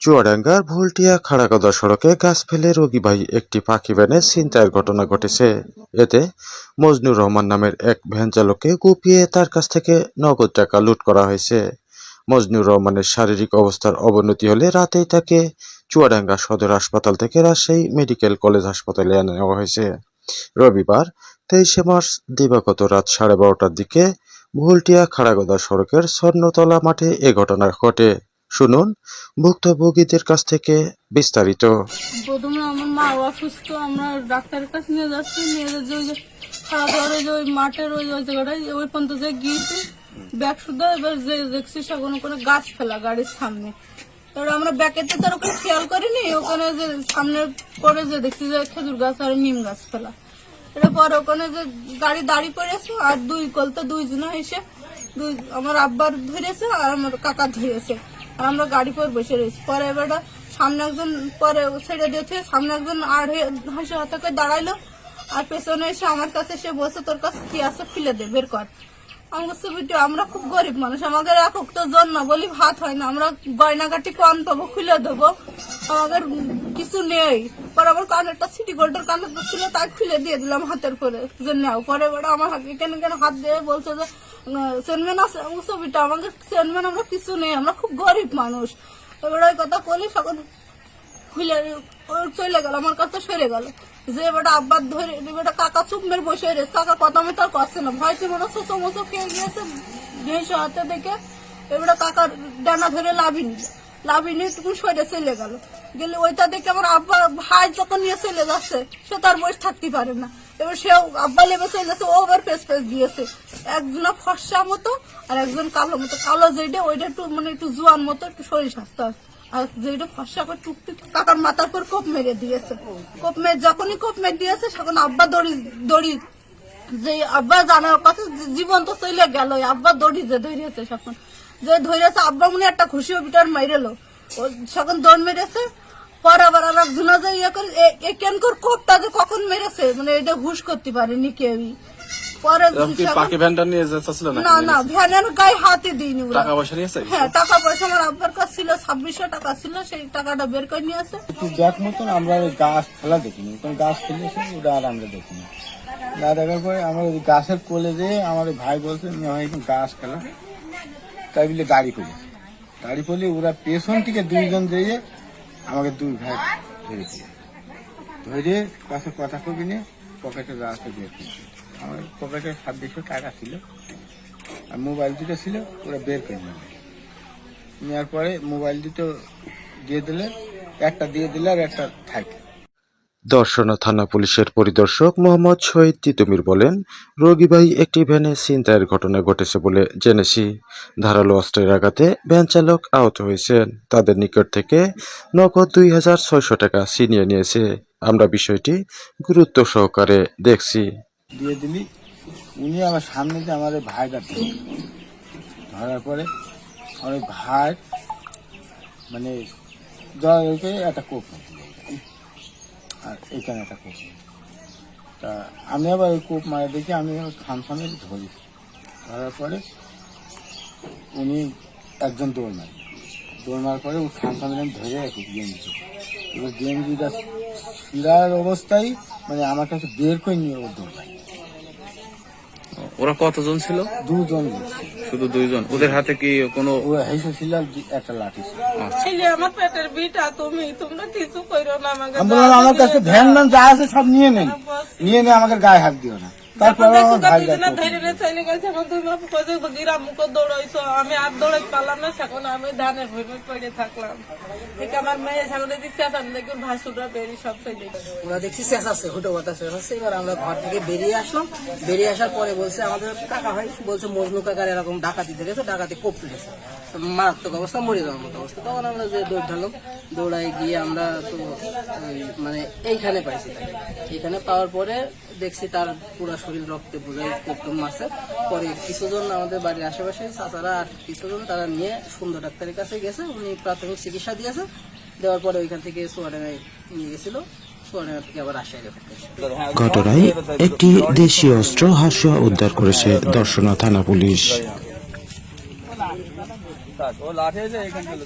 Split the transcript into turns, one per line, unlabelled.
চুয়াডাঙ্গার ভুলটিয়া খাড়াগদা সড়কে গাছ ফেলে রোগীবাহী একটি পাখি ভ্যানে ছিনতাইয়ের ঘটনা ঘটেছে। এতে মজনুর রহমান নামের এক ভ্যান চালককে কুপিয়ে তার কাছ থেকে নগদ টাকা লুট করা হয়েছে। মজনুর রহমানের শারীরিক অবস্থার অবনতি হলে রাতেই তাকে চুয়াডাঙ্গা সদর হাসপাতাল থেকে রাজশাহী মেডিকেল কলেজ হাসপাতালে এনে নেওয়া হয়েছে। রবিবার তেইশে মার্চ দিবাগত রাত সাড়ে বারোটার দিকে ভুলটিয়া খাড়াগদা সড়কের স্বর্ণতলা মাঠে এ ঘটনা ঘটে। শুনুন, ভুক্তভোগীদের কাছ থেকে বিস্তারিত।
প্রথমে আমার মা অসুস্থ, আমরা ডাক্তারের কাছে নিয়ে যাচ্ছি নিয়ে যাচ্ছি ওই যে ওই যে ওই মাঠের ওই ওই জায়গাটায়, ওই পর্যন্ত যে গিয়েছি, ব্যাগ শুদ্ধ, এবার যে দেখছি সেখানে কোনো গাছ ফেলা গাড়ির সামনে। এবার আমরা ব্যাকেতে তার ওখানে খেয়াল করিনি, ওখানে যে সামনে পরে যে দেখছি যে খেজুর গাছ আর নিম গাছ ফেলা। এরপর ওখানে যে গাড়ি দাঁড়িয়ে পড়েছে, আর দুই কলতে দুইজন এসে, দুই আমার আব্বার ধরেছে আর আমার কাকা ধরেছে। আর আমরা গাড়ি পর বসে রয়েছি। পরে এবার সামনে একজন পরে ছেড়ে দিয়েছে সামনে একজন আর হাসি হাতাকে দাঁড়াইলো। আর পেছনে এসে আমার কাছে সে বসে তোর কাছে কি আছে? ফেলে দে, বের কর। বলছি আমরা খুব গরিব মানুষ। আমাদের একক তো জন্য বলি ভাত হয় না। আমরা গয়নাগাটি কম পাবো খুলে দেবো। আমাদের কিছু নেই। পরে আমার কানেরটা সিটি গোল্ডের কানেরটা ছিল, তাই খুলে দিয়ে দিলাম হাতের পরে। যে নাও, পরে এবার আমার কেন কেন হাত দিয়ে বলছে যে চেনম্যান আছে আমি বলছি, বিটু আমাদের চেনম্যান আমরা কিছু নেই আমরা খুব গরিব মানুষ। এবার ওই কথা বলি সকল খুলে চলে গেল আমার কাছে সরে গেল। যে বেটা আব্বার ধরে বেটা কাকা চুম্বের বসে রেছে কাকা কথা আমি তার করছে না ভয়তে মনে হচ্ছে খেয়ে গিয়েছে ভেসে হাতে দেখে এবারে কাকার ডানা ধরে লাভিনি লাভিনি টুকু সরে চলে গেল। গেলে ওইটা দেখে আমার আব্বা ভাই যখন নিয়ে চলে যাচ্ছে, সে তার বয়স থাকতে পারে না। এবার সে আব্বা লেবে দিয়েছে। একজন ফর্সা মতো আর একজন কালো মতো। কালো যেটা ওইটা একটু মানে একটু জোয়ান মতো, একটু শরীর স্বাস্থ্য আছে। আর যেটা ফর্সা করে টুকটুক কাকার মাথার পর কোপ মেরে দিয়েছে। কোপ মেরে যখনই কোপ মেরে দিয়েছে তখন আব্বা দড়ি দড়ি যে আব্বা জানার কথা জীবন তো চলে গেল আব্বা দড়ি যে ধরেছে তখন যে ধরেছে আব্বা মনে একটা খুশি বিটার মাইরেলো। ও তখন দৌড় মেরেছে পরে আবার আর একজনা যে ইয়ে করে এ- কেন করে কোপটা যে কখন মেরেছে? মানে এটা হুশ করতে পারেনি কেউই। পরে
এরকম কি
তখন-
পাখি ভ্যানটা নিয়ে যাচ্ছিল না
না না ভ্যানের গায়ে হাতে দিইনি
টাকা পয়সা নিয়েছে?
হ্যাঁ টাকা পয়সা আমার আব্বার কাছে ছিল ছাব্বিশশো টাকা ছিল সেই টাকাটা বের করে নিয়ে আসে।
দেখ মতন আমরা গাছ ফেলা দেখিনি। কারণ গাছ ফেলেছে ওটা আর আমরা দেখিনি। না, দেখার পরে আমার ওই গাছের কোলে দিয়ে আমার ভাই বলছে, "নিয়ে ভাই একটু গাছ ফেলা তাই বলে গাড়ি ফেলে গাড়ি ফেলে ওরা পেছন থেকে দুইজন দিয়ে আমাকে দুই ভাই ধরে দিয়ে ধরে কাছে কথা কবি নিয়ে পকেটে রাস্তা করেছে আমার পকেটে ছাব্বিশশো টাকা ছিল, আর মোবাইল দুটো ছিল, ওরা বের করে নেবে নেওয়ার পরে মোবাইল দুটো দিয়ে দিলে, একটা দিয়ে দিলে আর একটা থাকে।
দর্শনা থানা পুলিশের পরিদর্শক মোহাম্মদ শহীদ তিতুমির বলেন রোগীবাহী একটি ভ্যানে ছিনতাইয়ের ঘটনা ঘটেছে বলে জেনেছি। ধারালো অস্ত্রের আঘাতে ভ্যান চালক আহত হয়েছেন। তাদের নিকট থেকে নগদ দুই হাজার ছয়শো টাকা ছিনিয়ে নিয়েছে। আমরা বিষয়টি গুরুত্ব সহকারে দেখছি।
দিয়ে দিলি। উনি আমার সামনে যে ধরার পরে ভাই মানে একটা কোপ। আর এখানে একটা কোপ তা আমি আবার ওই কোপ মারা দেখি আমি খানে ধরি। ধরার পরে উনি একজন দৌড় মারি। দৌড় মারার পরে ওই খান আমি ধরে রাখি গেঞ্জি। এবার গেঞ্জিটা ফিরার অবস্থায় মানে আমার কাছে বের করে নিয়ে ও
ওরা কতজন ছিল?
দুজন।
শুধু দুইজন। ওদের হাতে কি কোনো
ও হেসে ছিল আর একটা লাঠি ছিল।
আমার পেটের বিটা তুমি তোমরা কিছু করো না আমাকে।
আমার কাছে ভ্যান যা আছে সব নিয়ে নেন। নিয়ে নিয়ে আমাকে গায়ে হাত দিও না। তারপর আমার ভাই
আমি আর পারলাম না সেখন আমি ধানের ভূমি পড়ে থাকলাম। ঠিক আমার মেয়ে ছাগলে দিচ্ছে এখন দেখুন ভাসুরা বেরি সব চলে
ওরা দেখছি চেঁচাচ্ছে হুটো বাতা চেঁচাচ্ছে এবার আমরা ঘর থেকে বেরিয়ে আসলাম। বেরিয়ে আসার পরে বলছে আমাদের কাকা ভাই বলছে মজনু কাকার এরকম ডাকাতিতে গেছে ডাকাতি কোপ তুলেছে মারাত্মক অবস্থা মরে যাওয়ার মতো অবস্থা। তখন আমরা যে দৌড় ঢালাম দৌড়াই গিয়ে আমরা তো মানে এইখানে পাইছি। এখানে পাওয়ার পরে দেখছি তার পুরো শরীর রক্তে বোঝাই কোপটুম মারছে। পরে কিছুজন আমাদের বাড়ির আশেপাশে চাচারা আর কিছুজন তারা নিয়ে সুন্দর ডাক্তারের কাছে গেছে। উনি প্রাথমিক চিকিৎসা দিয়েছে। দেওয়ার পরে ওইখান থেকে সোয়াডাঙ্গায় নিয়ে গেছিল।
ঘটনায় একটি দেশীয় অস্ত্র হাসুয়া উদ্ধার করেছে দর্শনা থানা পুলিশ।
ও লাঠি আছে এখান থেকে